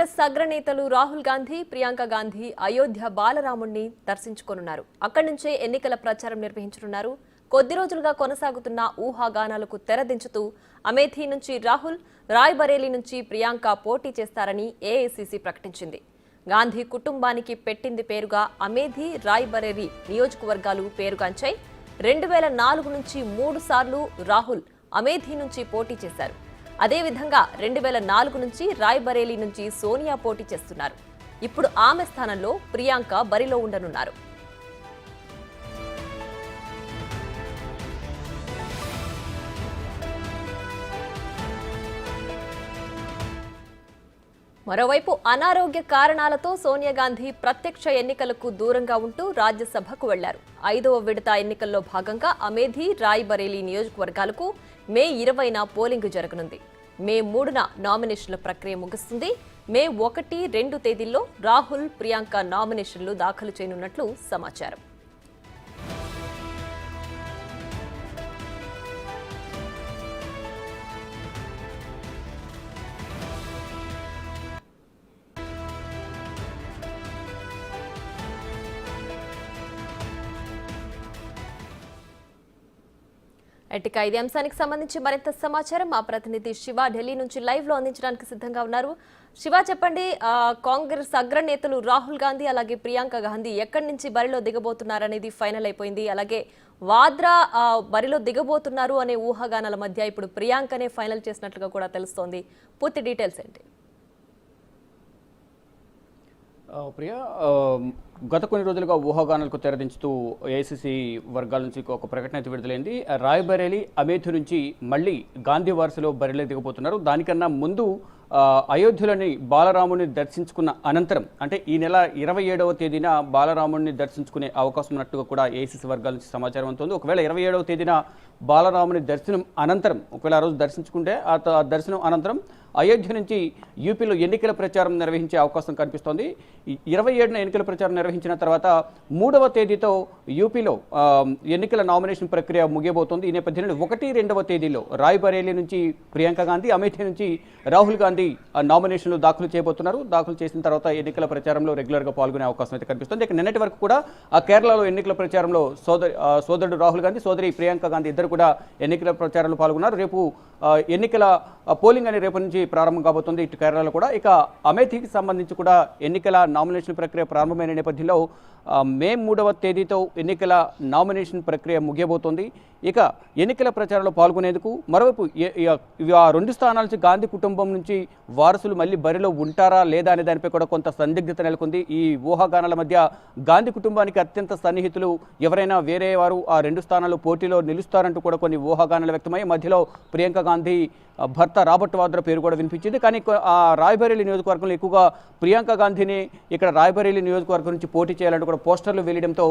కాంగ్రెస్ అగ్రనేతలు రాహుల్ గాంధీ ప్రియాంక గాంధీ అయోధ్య బాలరాముణ్ణి దర్శించుకోనున్నారు. అక్కడి నుంచే ఎన్నికల ప్రచారం నిర్వహించనున్నారు. కొద్ది రోజులుగా కొనసాగుతున్న ఊహాగానాలకు తెరదించుతూ అమేథీ నుంచి రాహుల్ రాయ్బరేలీ నుంచి ప్రియాంక పోటీ చేస్తారని ఏఐసీసీ ప్రకటించింది. గాంధీ కుటుంబానికి పెట్టింది పేరుగా అమేధి రాయ్బరేలీ నియోజకవర్గాలు పేరుగాంచాయి. రెండు వేల నాలుగు నుంచి మూడు సార్లు రాహుల్ అమేథీ నుంచి పోటీ చేశారు. అదేవిధంగా రెండు వేల నాలుగు నుంచి రాయ్బరేలీ నుంచి సోనియా పోటీ చేస్తున్నారు. ఇప్పుడు ఆమె స్థానంలో ప్రియాంక బరిలో ఉండనున్నారు. మరోవైపు అనారోగ్య కారణాలతో సోనియా గాంధీ ప్రత్యక్ష ఎన్నికలకు దూరంగా ఉంటూ రాజ్యసభకు వెళ్ళారు. ఐదవ విడత ఎన్నికల్లో భాగంగా అమేధి రాయ్బరేలీ నియోజకవర్గాలకు మే ఇరవైన పోలింగ్ జరగనుంది. మే మూడున నామినేషన్ల ప్రక్రియ ముగుస్తుంది. మే ఒకటి రెండు తేదీల్లో రాహుల్ ప్రియాంక నామినేషన్లు దాఖలు చేయనున్నట్లు సమాచారం. ఎట్టిక ఇది అంశానికి సంబంధించి మరింత సమాచారం మా ప్రతినిధి శివ ఢిల్లీ నుంచి లైవ్లో అందించడానికి సిద్ధంగా ఉన్నారు. శివ చెప్పండి కాంగ్రెస్ అగ్రనేతలు రాహుల్ గాంధీ అలాగే ప్రియాంక గాంధీ ఎక్కడి నుంచి బరిలో దిగబోతున్నారనేది ఫైనల్ అయిపోయింది. అలాగే వాద్రా బరిలో దిగబోతున్నారు అనే ఊహాగానాల మధ్య ఇప్పుడు ప్రియాంకనే ఫైనల్ చేసినట్లుగా కూడా తెలుస్తోంది. పూర్తి డీటెయిల్స్ ఏంటి? ప్రియ గత కొన్ని రోజులుగా ఊహాగానాలకు తెరదించుతూ ఏఐసిసి వర్గాల నుంచి ఒక ప్రకటన అయితే విడుదలైంది. రాయబరేలి అమేథి నుంచి మళ్ళీ గాంధీ వారసులో బరిలో దిగబోతున్నారు. దానికన్నా ముందు అయోధ్యలోని బాలరాముని దర్శించుకున్న అనంతరం అంటే ఈ నెల ఇరవై ఏడవ తేదీన బాలరాముడిని దర్శించుకునే అవకాశం ఉన్నట్టుగా కూడా ఏఐసిసి వర్గాల నుంచి సమాచారం అందుతుంది. ఒకవేళ ఇరవై ఏడవ తేదీన బాలరాముని దర్శనం అనంతరం ఒకవేళ ఆ రోజు దర్శించుకుంటే ఆ ఆ దర్శనం అనంతరం అయోధ్య నుంచి యూపీలో ఎన్నికల ప్రచారం నిర్వహించే అవకాశం కనిపిస్తోంది. ఇరవై ఏడున ఎన్నికల ప్రచారం నిర్వహించిన తర్వాత మూడవ తేదీతో యూపీలో ఎన్నికల నామినేషన్ ప్రక్రియ ముగియబోతోంది. ఈ నేపథ్యంలో ఒకటి రెండవ తేదీలో రాయ్బరేలీ నుంచి ప్రియాంక గాంధీ అమేథీ నుంచి రాహుల్ గాంధీ ఆ, నామినేషన్లు దాఖలు చేయబోతున్నారు. దాఖలు చేసిన తర్వాత ఎన్నికల ప్రచారంలో రెగ్యులర్గా పాల్గొనే అవకాశం అయితే కనిపిస్తుంది. ఇక నిన్నటి వరకు కూడా ఆ కేరళలో ఎన్నికల ప్రచారంలో సోదరి సోదరుడు రాహుల్ గాంధీ సోదరి ప్రియాంక గాంధీ ఇద్దరు కూడా ఎన్నికల ప్రచారంలో పాల్గొన్నారు. రేపు ఎన్నికల పోలింగ్ అనే రేపటి నుంచి ప్రారంభం కాబోతుంది. ఇటు కేరళలో కూడా. ఇక అమేథీకి సంబంధించి కూడా ఎన్నికల నామినేషన్ ప్రక్రియ ప్రారంభమైన నేపథ్యంలో మే మూడవ తేదీతో ఎన్నికల నామినేషన్ ప్రక్రియ ముగియబోతోంది. ఇక ఎన్నికల ప్రచారంలో పాల్గొనేందుకు మరోవైపు ఆ రెండు స్థానాల నుంచి గాంధీ కుటుంబం నుంచి వారసులు మళ్ళీ బరిలో ఉంటారా లేదా అనే దానిపై కూడా కొంత సందిగ్ధత నెలకొంది. ఈ ఊహాగానాల మధ్య గాంధీ కుటుంబానికి అత్యంత సన్నిహితులు ఎవరైనా వేరే వారు ఆ రెండు స్థానాలు పోటీలో నిలుస్తారంటూ కూడా కొన్ని ఊహాగానాలు వ్యక్తమై మధ్యలో ప్రియాంక గాంధీ భర్త రాబర్ట్ వాద్రా పేరు కూడా వినిపించింది. కానీ ఆ రాయ్బరేలీ నియోజకవర్గంలో ఎక్కువగా ప్రియాంక గాంధీని ఇక్కడ రాయ్బరేలీ నియోజకవర్గం నుంచి పోటీ చేయాలని కూడా పోస్టర్లు వెళ్ళడంతో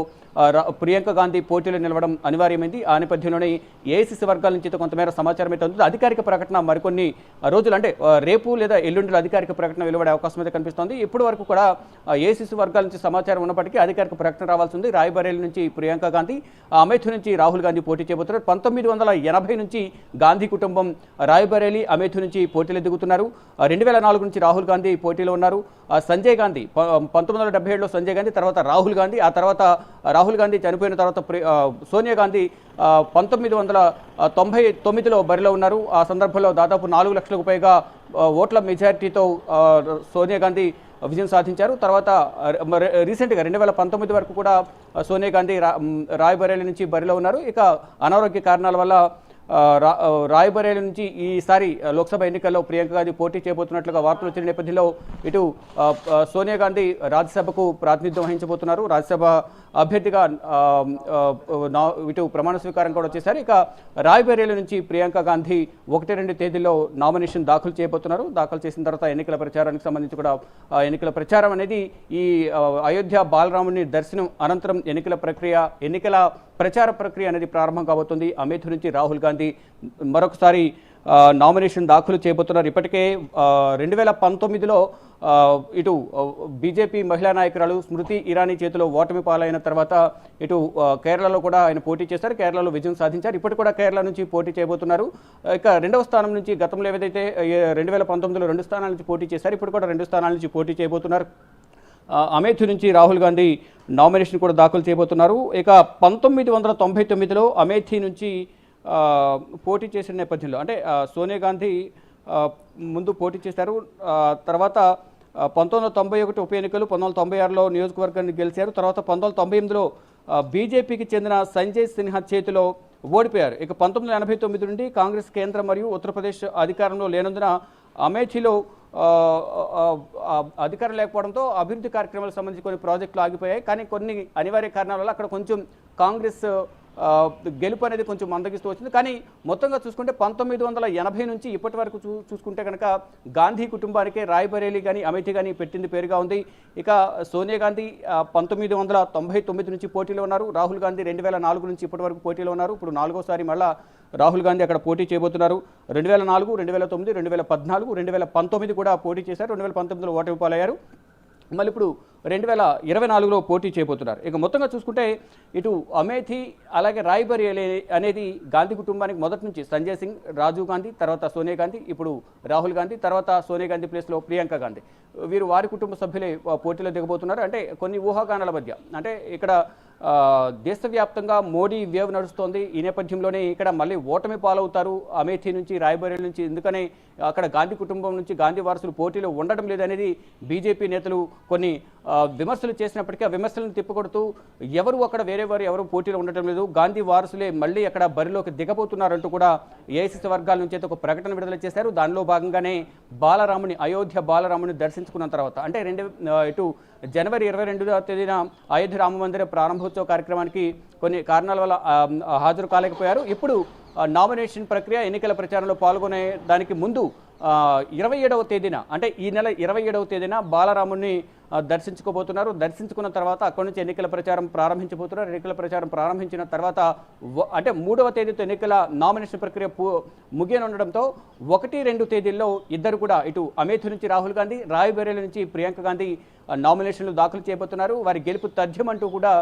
రా- ప్రియాంక గాంధీ పోటీలో నిలవడం అనివార్యమైంది. ఆ నేపథ్యంలోనే ఏఐసిసి వర్గాల నుంచి కొంతమేర సమాచారం అయితే ఉంది అధికారిక ప్రకటన మరికొన్ని రోజులు అంటే రేపు లేదా ఎల్లుండిలో అధికారిక ప్రకటన వెలువడే అవకాశం అయితే కనిపిస్తోంది. ఇప్పటి వరకు కూడా ఏఐసిసి వర్గాల నుంచి సమాచారం ఉన్నప్పటికీ అధికారిక ప్రకటన రావాల్సి ఉంది రాయ్బరేలీ నుంచి ప్రియాంక గాంధీ ఆ, అమేథు నుంచి రాహుల్ గాంధీ పోటీ చేయబోతున్నారు. పంతొమ్మిది వందల ఎనభై నుంచి గాంధీ కుటుంబం రాయ్బరేలీ అమేథి నుంచి పోటీలు దిగుతున్నారు రెండు వేల నాలుగు నుంచి రాహుల్ గాంధీ పోటీలో ఉన్నారు. ఆ, సంజయ్ గాంధీ ప- పంతొమ్మిది వందల డెబ్బై ఏడులో సంజయ్ గాంధీ తర్వాత రాహుల్ గాంధీ ఆ తర్వాత రాహుల్ గాంధీ చనిపోయిన తర్వాత సోనియా గాంధీ పంతొమ్మిది వందల తొంభై తొమ్మిదిలో బరిలో ఉన్నారు. ఆ సందర్భంలో దాదాపు నాలుగు లక్షలకు పైగా ఓట్ల మెజారిటీతో సోనియా గాంధీ విజయం సాధించారు. తర్వాత రీసెంట్గా రెండు వేల పంతొమ్మిది వరకు కూడా సోనియా గాంధీ రా బరేలీ రాయ్బరేలీ నుంచి బరిలో ఉన్నారు. ఇక అనారోగ్య కారణాల వల్ల రాయబరేలి నుంచి ఈసారి లోక్సభ ఎన్నికల్లో ప్రియాంక గాంధీ పోటీ చేయబోతున్నట్లుగా వార్తలు వచ్చిన నేపథ్యంలో ఇటు సోనియా గాంధీ రాజ్యసభకు ప్రాతినిధ్యం వహించబోతున్నారు. రాజ్యసభ అభ్యర్థిగా నా- ఇటు ప్రమాణ స్వీకారం కూడా వచ్చేసారు ఇక రాయబరేలి నుంచి ప్రియాంక గాంధీ ఒకటి రెండు తేదీల్లో నామినేషన్ దాఖలు చేయబోతున్నారు. దాఖలు చేసిన తర్వాత ఎన్నికల ప్రచారానికి సంబంధించి కూడా ఎన్నికల ప్రచారం అనేది ఈ అయోధ్య బాలరాముని దర్శనం అనంతరం ఎన్నికల ప్రక్రియ ఎన్నికల ప్రచార ప్రక్రియ అనేది ప్రారంభం కాబోతుంది. అమేథి నుంచి రాహుల్ గాంధీ మరొకసారి నామినేషన్ దాఖలు చేయబోతున్నారు. ఇప్పటికే రెండు వేల పంతొమ్మిదిలో ఇటు బీజేపీ మహిళా నాయకురాలు స్మృతి ఇరానీ చేతిలో ఓటమి పాలైన తర్వాత ఇటు కేరళలో కూడా ఆయన పోటీ చేశారు. కేరళలో విజయం సాధించారు. ఇప్పటి కూడా కేరళ నుంచి పోటీ చేయబోతున్నారు. ఇక రెండవ స్థానం నుంచి గతంలో ఏదైతే రెండు వేల పంతొమ్మిదిలో రెండు స్థానాల నుంచి పోటీ చేశారు ఇప్పుడు కూడా రెండు స్థానాల నుంచి పోటీ చేయబోతున్నారు. అమేథీ నుంచి రాహుల్ గాంధీ నామినేషన్ కూడా దాఖలు చేయబోతున్నారు. ఇక పంతొమ్మిది వందల తొంభై తొమ్మిదిలో అమేథీ నుంచి పోటీ చేసిన నేపథ్యంలో అంటే సోనియా గాంధీ ముందు పోటీ చేశారు. తర్వాత పంతొమ్మిది వందల తొంభై ఒకటి ఉప ఎన్నికలు పంతొమ్మిది వందల తొంభై ఆరులో నియోజకవర్గాన్ని గెలిచారు. తర్వాత పంతొమ్మిది వందల తొంభై ఎనిమిదిలో బీజేపీకి చెందిన సంజయ్ సిన్హా చేతిలో ఓడిపోయారు. ఇక పంతొమ్మిది వందల ఎనభై తొమ్మిది నుండి కాంగ్రెస్ కేంద్ర మరియు ఉత్తరప్రదేశ్ అధికారంలో లేనందున అమేథీలో అధికారం లేకపోవడంతో అభివృద్ధి కార్యక్రమాలకు సంబంధించి కొన్ని ప్రాజెక్టులు ఆగిపోయాయి. కానీ కొన్ని అనివార్య కారణాల వల్ల అక్కడ కొంచెం కాంగ్రెస్ గెలుపు అనేది కొంచెం మందగిస్తూ వచ్చింది. కానీ మొత్తంగా చూసుకుంటే పంతొమ్మిది వందల ఎనభై నుంచి ఇప్పటి వరకు చూ చూసుకుంటే కనుక గాంధీ కుటుంబానికే రాయ్బరేలీ కానీ అమేఠీ కానీ పెట్టింది పేరుగా ఉంది. ఇక సోనియా గాంధీ పంతొమ్మిది వందల తొంభై తొమ్మిది నుంచి పోటీలో ఉన్నారు. రాహుల్ గాంధీ రెండు వేల నాలుగు నుంచి ఇప్పటి వరకు పోటీలో ఉన్నారు. ఇప్పుడు నాలుగోసారి మళ్ళా రాహుల్ గాంధీ అక్కడ పోటీ చేయబోతున్నారు. రెండు వేల నాలుగు రెండు వేల తొమ్మిది రెండు వేల పద్నాలుగు రెండు వేల పంతొమ్మిది కూడా పోటీ చేశారు. రెండు వేల పంతొమ్మిదిలో ఓటమి పాలయ్యారు. మళ్ళీ ఇప్పుడు రెండు వేల ఇరవై నాలుగులో పోటీ చేయబోతున్నారు. ఇక మొత్తంగా చూసుకుంటే ఇటు అమేథి అలాగే రాయ్బరి అనేది గాంధీ కుటుంబానికి మొదటి నుంచి సంజయ్ సింగ్ రాజీవ్ గాంధీ తర్వాత సోనియా గాంధీ ఇప్పుడు రాహుల్ గాంధీ తర్వాత సోనియా గాంధీ ప్లేస్లో ప్రియాంక గాంధీ. వీరు వారి కుటుంబ సభ్యులే పోటీలో దిగబోతున్నారు. అంటే కొన్ని ఊహాగానాల మధ్య. అంటే ఇక్కడ దేశవ్యాప్తంగా మోడీ వేవ్ నడుస్తోంది. ఈ నేపథ్యంలోనే ఇక్కడ మళ్ళీ ఓటమి పాలవుతారు. అమేఠీ నుంచి రాయబరేలీ నుంచి ఎందుకనే అక్కడ గాంధీ కుటుంబం నుంచి గాంధీ వారసులు పోటీలో ఉండడం లేదనేది బీజేపీ నేతలు కొన్ని విమర్శలు చేసినప్పటికీ ఆ విమర్శలను తిప్పకొడుతూ ఎవరు అక్కడ వేరే వారు ఎవరు పోటీలో ఉండటం లేదు. గాంధీ వారసులే మళ్ళీ అక్కడ బరిలోకి దిగబోతున్నారంటూ కూడా ఏఐసిసి వర్గాల నుంచి అయితే ఒక ప్రకటన విడుదల చేశారు. దానిలో భాగంగానే బాలరాముని అయోధ్య బాలరాముని దర్శించుకున్న తర్వాత అంటే రెండు ఇటు జనవరి ఇరవై రెండవ తేదీన అయోధ్య రామ మందిర ప్రారంభోత్సవ కార్యక్రమానికి కొన్ని కారణాల వల్ల హాజరు కాలేకపోయారు. ఇప్పుడు నామినేషన్ ప్రక్రియ ఎన్నికల ప్రచారంలో పాల్గొనే దానికి ముందు ఇరవై ఏడవ తేదీన అంటే ఈ నెల ఇరవై ఏడవ తేదీన బాలరాముని దర్శించుకోబోతున్నారు. దర్శించుకున్న తర్వాత అక్కడి నుంచి ఎన్నికల ప్రచారం ప్రారంభించబోతున్నారు. ఎన్నికల ప్రచారం ప్రారంభించిన తర్వాత అంటే మూడవ తేదీతో ఎన్నికల నామినేషన్ ప్రక్రియ ముగియనుండడంతో ఒకటి రెండు తేదీల్లో ఇద్దరు కూడా ఇటు అమేథి నుంచి రాహుల్ గాంధీ రాయ్బరేలీ నుంచి ప్రియాంక గాంధీ నామినేషన్లు దాఖలు చేయబోతున్నారు. వారి గెలుపు తథ్యమంటూ కూడా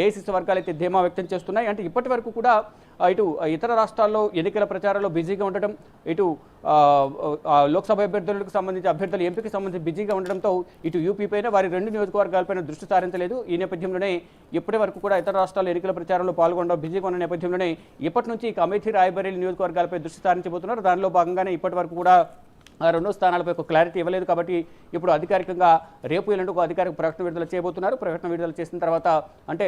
ఏఐసిసి వర్గాలైతే ధీమా వ్యక్తం చేస్తున్నాయి. అంటే ఇప్పటి వరకు కూడా ఇటు ఇతర రాష్ట్రాల్లో ఎన్నికల ప్రచారంలో బిజీగా ఉండటం ఇటు లోక్సభ అభ్యర్థులకు సంబంధించి అభ్యర్థుల ఎంపిక సంబంధించి బిజీగా ఉండడంతో ఇటు యూపీ పైన వారి రెండు నియోజకవర్గాలపైన దృష్టి సారించలేదు. ఈ నేపథ్యంలోనే ఇప్పటి వరకు కూడా ఇతర రాష్ట్రాల ఎన్నికల ప్రచారంలో పాల్గొనడం బిజీగా ఉన్న నేపథ్యంలోనే ఇప్పటి నుంచి ఇక అమేథీ రాయబరేలీ నియోజకవర్గాలపై దృష్టి సారించబోతున్నారు. దానిలో భాగంగానే ఇప్పటి వరకు కూడా రెండో స్థానాలపై ఒక క్లారిటీ ఇవ్వలేదు కాబట్టి ఇప్పుడు అధికారికంగా రేపు ఎల్లుండి ఒక అధికారిక ప్రకటన విడుదల చేయబోతున్నారు. ప్రకటన విడుదల చేసిన తర్వాత అంటే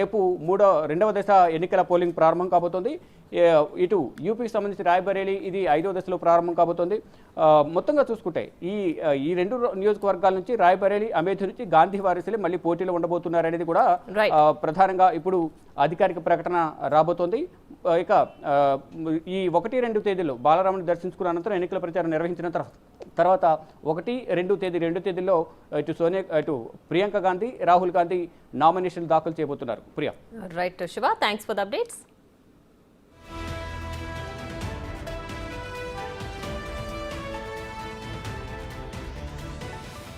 రేపు మూడో రెండవ దశ ఎన్నికల పోలింగ్ ప్రారంభం కాబోతోంది. ఇటు యూపీకి సంబంధించి రాయబరేలీ ఇది ఐదో దశలో ప్రారంభం కాబోతోంది. మొత్తంగా చూసుకుంటే ఈ ఈ రెండు నియోజకవర్గాల నుంచి రాయబరేలీ అమేథీ నుంచి గాంధీ వారసులే మళ్ళీ పోటీలో ఉండబోతున్నారు అనేది కూడా ప్రధానంగా ఇప్పుడు అధికారిక ప్రకటన రాబోతోంది. ఇక ఈ ఒకటి రెండు తేదీల్లో బాలరాముని దర్శించుకున్న అనంతరం ఎన్నికల ప్రచారం నిర్వహించిన తర్వా- తర్వాత ఒకటి రెండు తేదీ రెండు తేదీల్లో ఇటు సోనియా ఇటు ప్రియాంక గాంధీ రాహుల్ గాంధీ నామినేషన్ దాఖలు చేయబోతున్నారు. Priya. Right Shiva. Thanks for the updates